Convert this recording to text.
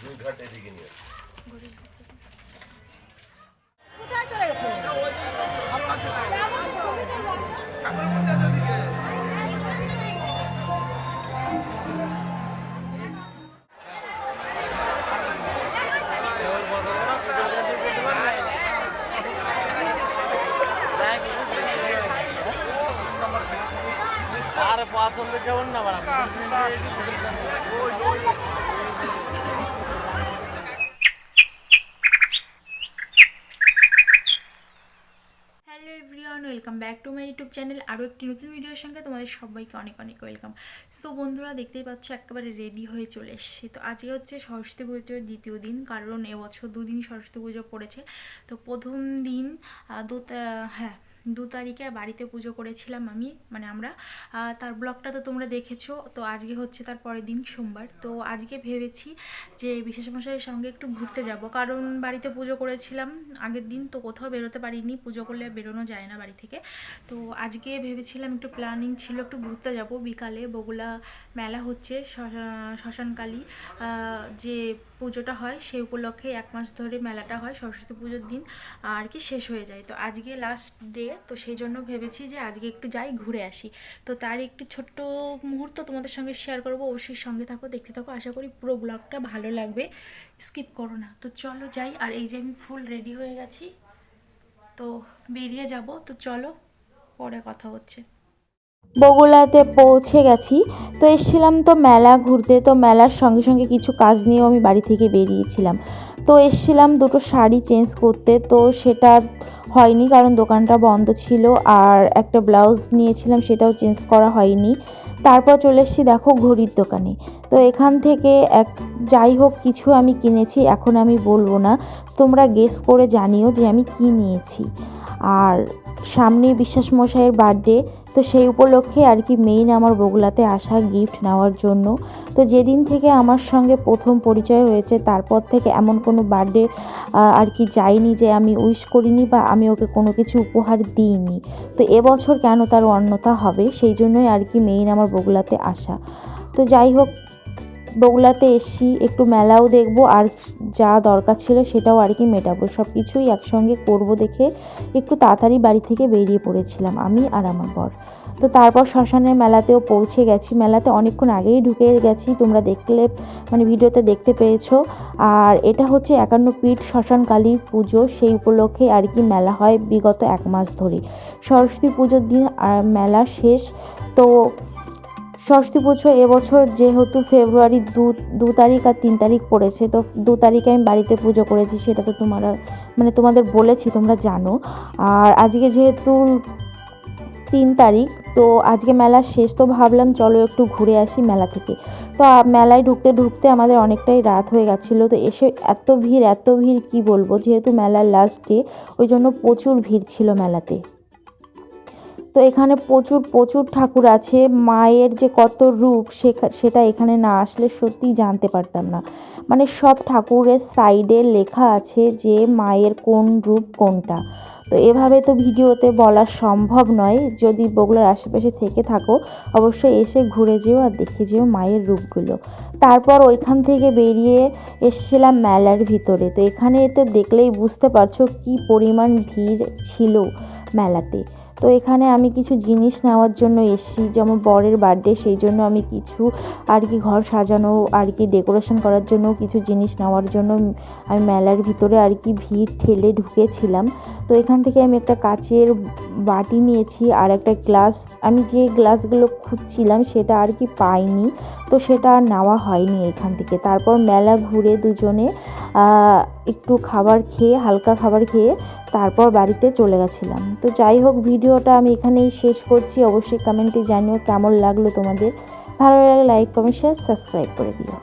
দুই ঘাট এদিকে নিয়ে আর পছন্দ কেমন না বাড়া? Everyone welcome back to my YouTube channel আরও একটি নতুন ভিডিওর সঙ্গে তোমাদের সবাইকে অনেক অনেক ওয়েলকাম সো বন্ধুরা, দেখতেই পাচ্ছ, একেবারে রেডি হয়ে চলে এসছে। তো আজকে হচ্ছে সরস্বতী পুজোর দ্বিতীয় দিন, কারণ এবছর দুদিন সরস্বতী পুজো পড়েছে। তো প্রথম দিন দু হ্যাঁ দু তারিখে বাড়িতে পুজো করেছিলাম আমি মানে আমরা। তার ব্লগটা তো তোমরা দেখেছ, তো আজকে হচ্ছে তার পরের দিন সোমবার। তো আজকে ভেবেছি যে বিশেষ মশাইয়ের সঙ্গে একটু ঘুরতে যাব, কারণ বাড়িতে পুজো করেছিলাম আগের দিন, তো কোথাও বেরোতে পারিনি, পুজো করলে বেরোনো যায় না বাড়ি থেকে। তো আজকে ভেবেছিলাম একটু প্ল্যানিং ছিল একটু ঘুরতে যাব বিকালে বগুলা মেলা হচ্ছে, শ্মশা- শ্মশানকালী। যে পুজোটা হয় সেই উপলক্ষে এক মাস ধরে মেলাটা হয় সরস্বতী পুজোর দিন, আর কি শেষ হয়ে যায়। তো আজকে লাস্ট ডে তো সেই জন্য ভেবেছি যে আজকে একটু যাই, ঘুরে আসি। তো তার একটু ছোট্ট মুহূর্ত তোমাদের সঙ্গে শেয়ার করব। অবশ্যই সঙ্গে থাকো, দেখতে থাকো। আশা করি পুরো ব্লগটা ভালো লাগবে। স্কিপ করো না। তো চলো যাই। আর এই যে আমি ফুল রেডি হয়ে গেছি। তো বেরিয়ে যাব। তো চলো, পরে কথা হচ্ছে। বগুলাতে পৌঁছে গেছি। তো এসছিলাম তো মেলা ঘুরতে। তো মেলার সঙ্গে সঙ্গে কিছু কাজ নিয়েও আমি বাড়ি থেকে বেরিয়েছিলাম। তো এসছিলাম দুটো শাড়ি চেঞ্জ করতে। তো সেটা হয়নি, কারণ দোকানটা বন্ধ ছিল আর একটা ব্লাউজ নিয়েছিলাম সেটাও চেঞ্জ করা হয়নি। তারপর চলে এসেছি দেখো ঘড়ির দোকানে। তো এখান থেকে এক, যাই হোক কিছু আমি কিনেছি, এখন আমি বলব না। তোমরা গেস করে জানিও যে আমি কি নিয়েছি। আর সামনে বিশ্বাস মশাইয়ের বার্থডে তো সেই উপলক্ষে আর কি মেইন আমার বগুলাতে আসা গিফট নেওয়ার জন্য। তো যেদিন থেকে আমার সঙ্গে প্রথম পরিচয় হয়েছে, তারপর থেকে এমন কোনো বার্থডে আর কি যাইনি যে আমি উইশ করিনি বা আমি ওকে কোনো কিছু উপহার দিইনি। তো এবছর কেন তার অন্যতা হবে, সেই জন্যই আর কি মেইন আমার বগুলাতে আসা। তো যাই হোক বগুলাতে এসি, একটু মেলাও দেখব, আর যা দরকার ছিল সেটাও আর কি মেটাবো। সব কিছুই একসঙ্গে করব দেখে একটু তাড়াতাড়ি বাড়ি থেকে বেরিয়ে পড়েছিলাম আমি আর আমার বর। তো তারপর শ্মশানের মেলাতেও পৌঁছে গেছি। মেলাতে অনেকক্ষণ আগেই ঢুকে গেছি, তোমরা দেখলে মানে ভিডিওতে দেখতে পেয়েছ। আর এটা হচ্ছে একান্ন পিঠ শ্মশান কালীর পুজো, সেই উপলক্ষে আর কি মেলা হয় বিগত এক মাস ধরে। সরস্বতী পুজোর দিন মেলা শেষ। তো সরস্বতী পুজো এবছর যেহেতু ফেব্রুয়ারি দু দু তারিখ আর তিন তারিখ পড়েছে, তো দু তারিখে আমি বাড়িতে পুজো করেছি, সেটা তো তোমরা মানে তোমাদের বলেছি, তোমরা জানো। আর আজকে যেহেতু তিন তারিখ, তো আজকে মেলা শেষ, তো ভাবলাম চলো একটু ঘুরে আসি মেলা থেকে। তো মেলায় ঢুকতে ঢুকতে আমাদের অনেকটাই রাত হয়ে গেছিল, তো এসে এত ভিড় এত ভিড়, কি বলব? যেহেতু মেলার লাস্ট ডে ওই জন্য প্রচুর ভিড় ছিল মেলাতে। তো এখানে প্রচুর প্রচুর ঠাকুর আছে। মায়ের যে কত রূপ সেটা এখানে না আসলে সত্যিই জানতে পারতাম না। মানে সব ঠাকুরের সাইডে লেখা আছে যে মায়ের কোন রূপ কোনটা। তো এভাবে তো ভিডিওতে বলা সম্ভব নয়। যদি বগুলার আশেপাশে থেকে থাকো, অবশ্যই এসে ঘুরে যেও আর দেখে যেও মায়ের রূপগুলো। তারপর ওইখান থেকে বেরিয়ে এসছিলাম মেলার ভিতরে। তো এখানে তো দেখলেই বুঝতে পারছ কি পরিমাণ ভিড় ছিল মেলাতে। তো এখানে আমি কিছু জিনিস নেওয়ার জন্য এসেছি, যেমন বরের বার্থডে সেই জন্য আমি কিছু আর কি ঘর সাজানো, আর কি ডেকোরেশন করার জন্য কিছু জিনিস নেওয়ার জন্য আমি মেলার ভিতরে আর কি ভিড় ঠেলে ঢুকেছিলাম। তো এখান থেকে আমি একটা কাচের বাটি নিয়েছি আর একটা গ্লাস আমি যে গ্লাসগুলো খুঁজছিলাম সেটা আর কি পাইনি, তো সেটা আর নেওয়া হয়নি এখান থেকে। তারপর মেলা ঘুরে দুজনে একটু খাবার খেয়ে, হালকা খাবার খেয়ে তারপর বাড়িতে চলে গেছিলাম। তো যাই হোক, ভিডিওটা আমি এখানেই শেষ করছি। অবশ্যই কমেন্টে জানিও কেমন লাগল তোমাদের। ভালো লাগে লাইক কমেন্ট শেয়ার সাবস্ক্রাইব করে দিও।